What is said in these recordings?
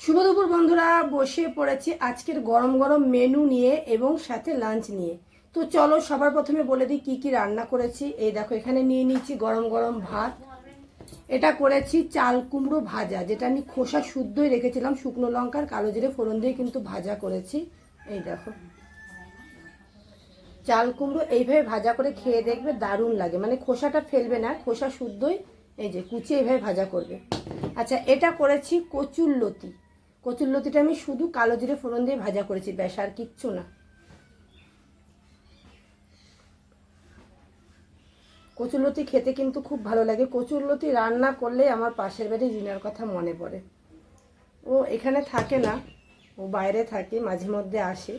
শুভ দুপুর বন্ধুরা, বসে পড়েছি আজকের গরম গরম মেনু নিয়ে এবং সাথে লাঞ্চ নিয়ে। তো চলো সবার প্রথমে বলে দিই কি কি রান্না করেছি। এই দেখো, এখানে নিয়ে নিয়েছি গরম গরম ভাত। এটা করেছি চাল কুমড়ো ভাজা, যেটা আমি খোসা শুদ্ধই রেখেছিলাম, শুকনো লঙ্কার কালো জিরে ফোড়ন দিয়ে কিন্তু ভাজা করেছি। এই দেখো। চাল কুমড়ো এইভাবে ভাজা করে খেয়ে দেখবে দারুণ লাগে। মানে খোসাটা ফেলবে না, খোসা শুদ্ধই, এই যে কুচি এইভাবে ভাজা করবে। আচ্ছা এটা করেছি কচুর লতি। কচুর লতিটা আমি শুধু কালো জিরে ফোড়ন দিয়ে ভাজা করেছি, ব্যাস, আর কিচ্ছু না। কচুরলতি খেতে কিন্তু খুব ভালো লাগে। কচুরলতি রান্না করলে আমার পাশের বাড়ি রিনার কথা মনে পড়ে। ও এখানে থাকে না, ও বাইরে থাকে, মাঝে মধ্যে আসে।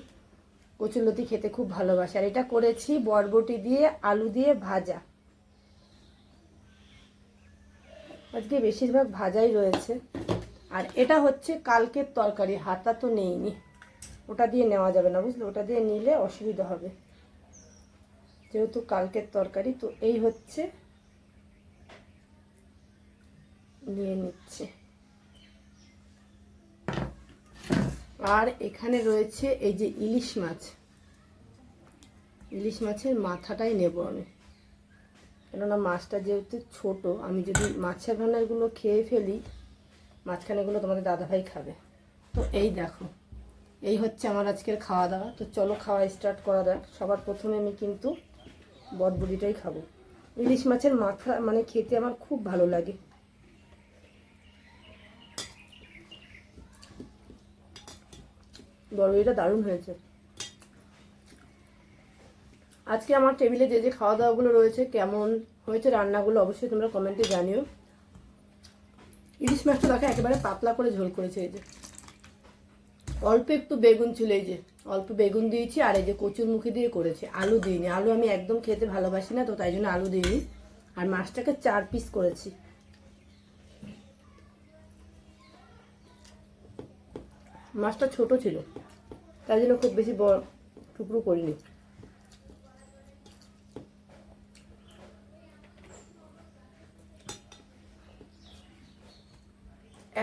কচুরলতি খেতে খুব ভালোবাসে। আর এটা করেছি বরবটি দিয়ে, আলু দিয়ে ভাজা। আজকে বেশিরভাগ ভাজাই রয়েছে। আর এটা হচ্ছে কালকের তরকারি, হাতা তো নেইনি। ওটা দিয়ে নেওয়া যাবে না, বুঝলে? ওটা দিয়ে নিলে অসুবিধা হবে। যেহেতু কালকের তরকারি, তো এই হচ্ছে নিয়ে নিচ্ছে। আর এখানে রয়েছে এই যে ইলিশ মাছ। ইলিশ মাছের মাথাটাই নেব আমি। কেননা মাছটা যেহেতু ছোট, আমি যদি মাছের ভান্ডারগুলো খেয়ে ফেলি মাঝখানেগুলো তোমাদের দাদাভাই খাবে। তো এই দেখো, এই হচ্ছে আমার আজকের খাওয়া দাওয়া। তো চলো খাওয়া স্টার্ট করা যাক। সবার প্রথমে আমি কিন্তু বটবুড়িটাই খাব। ইলিশ মাছের মাথা মানে খেতে আমার খুব ভালো লাগে। বড়বুড়িটা দারুণ হয়েছে। আজকে আমার টেবিলে যে যে খাওয়া দাওয়াগুলো রয়েছে, কেমন হয়েছে রান্নাগুলো অবশ্যই তোমরা কমেন্টে জানিও। ইলিশ মাছটা দেখো একেবারে পাতলা করে ঝোল করেছে এই যে। অল্প একটু বেগুন ছিল এই যে। অল্প বেগুন দিয়েছি আর এই যে কচুর মুখি দিয়ে করেছি। আলু দিইনি। আলু আমি একদম খেতে ভালোবাসি না তো, তাই জন্য আলু দিইনি। আর মাছটাকে চার পিস করেছি। মাছটা ছোট ছিল। তাই জন্য খুব বেশি বড় টুকরো করিনি।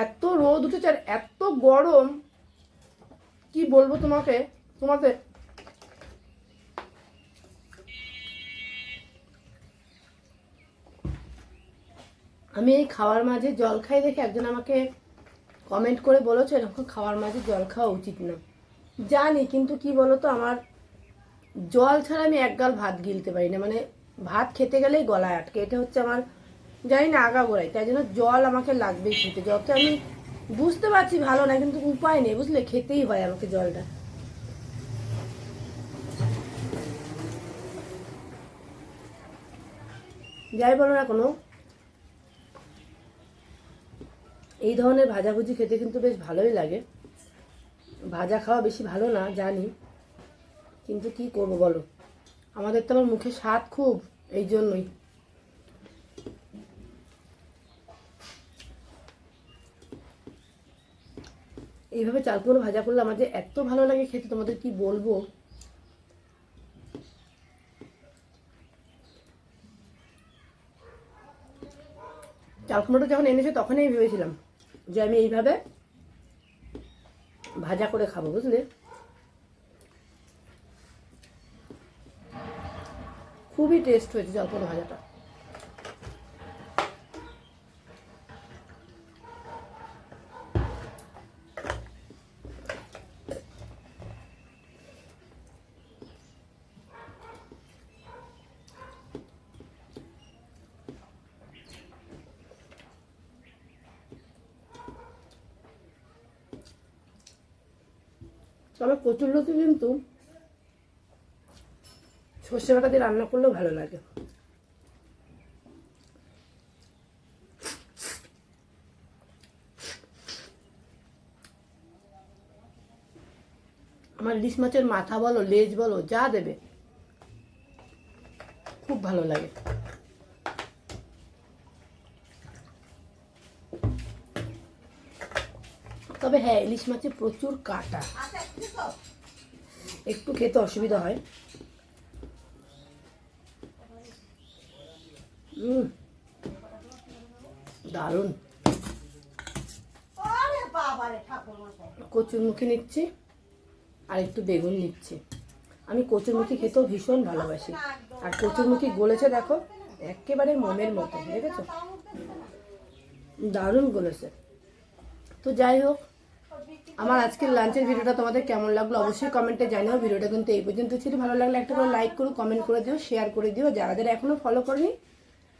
এত রোদ উঠেছে আর এত গরম, কি বলব তোমাকে? তোমাকে আমি এই খাওয়ার মাঝে জল খাই দেখে একজন আমাকে কমেন্ট করে বলেছে, এরকম খাওয়ার মাঝে জল খাওয়া উচিত না। জানি, কিন্তু কি বলতো, আমার জল ছাড়া আমি এক গাল ভাত গিলতে পারি না। মানে ভাত খেতে গেলেই গলায় আটকে। এটা হচ্ছে আমার জানি না আগা গোড়াই তাই জন্য জল আমাকে লাগবেই খেতে। যত আমি বুঝতে পারছি ভালো না, কিন্তু উপায় নেই, বুঝলে? খেতেই হয় আমাকে জলটা। যাই বলো না কোনো, এই ধরনের ভাজাভুজি খেতে কিন্তু বেশ ভালোই লাগে। ভাজা খাওয়া বেশি ভালো না, জানি। কিন্তু কি করব বলো? আমাদের তো আমার মুখে স্বাদ খুব, এই জন্যই। এইভাবে চাল কুমড়ো ভাজা করলে আমার যে এত ভালো লাগে খেতে, তোমাদের কি বলব? চাল কুমড়োটা যখন এনেছে তখনই ভেবেছিলাম যে আমি এইভাবে ভাজা করে খাব, বুঝলে? খুবই টেস্ট হয়েছে কুমড়ো ভাজাটা। তবে কচুর লতি কিন্তু সর্ষে বাটা দিয়ে রান্না করলেও ভালো লাগে। আমার ইলিশ মাছের মাথা বলো, লেজ বলো, যা দেবে, খুব ভালো লাগে। তবে হ্যাঁ ইলিশ মাছে প্রচুর কাটা। একটু খেতে অসুবিধা হয়। দারুণ। কচুরমুখী নিচ্ছি আর একটু বেগুন নিচ্ছি। আমি কচুরমুখী খেতেও ভীষণ ভালোবাসি। আর কচুরমুখী গলেছে দেখো একেবারে মোমের মতো দেখেছ? দারুণ গলেছে। তো যাই হোক আমার আজকের লাঞ্চের ভিডিওটা তোমাদের কেমন লাগল অবশ্যই কমেন্টে জানাও। ভিডিওটা কিন্তু এই পর্যন্ত ছিল। ভালো লাগলে একটা করে লাইক করো কমেন্ট করে দিও শেয়ার করে দিও। যারা যারা এখনও ফলো করেনি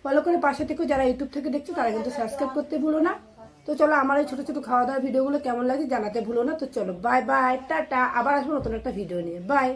ফলো করে পাশে থেকেও যারা ইউটিউব থেকে দেখছ, তারা কিন্তু সাবস্ক্রাইব করতে ভুলো না। তো চলো আমার এই ছোটো ছোটো খাওয়া দাওয়ার ভিডিওগুলো কেমন লাগে জানাতে ভুলো না। তো চলো বাই বাই টাটা। আবার আসব নতুন একটা ভিডিও নিয়ে। বাই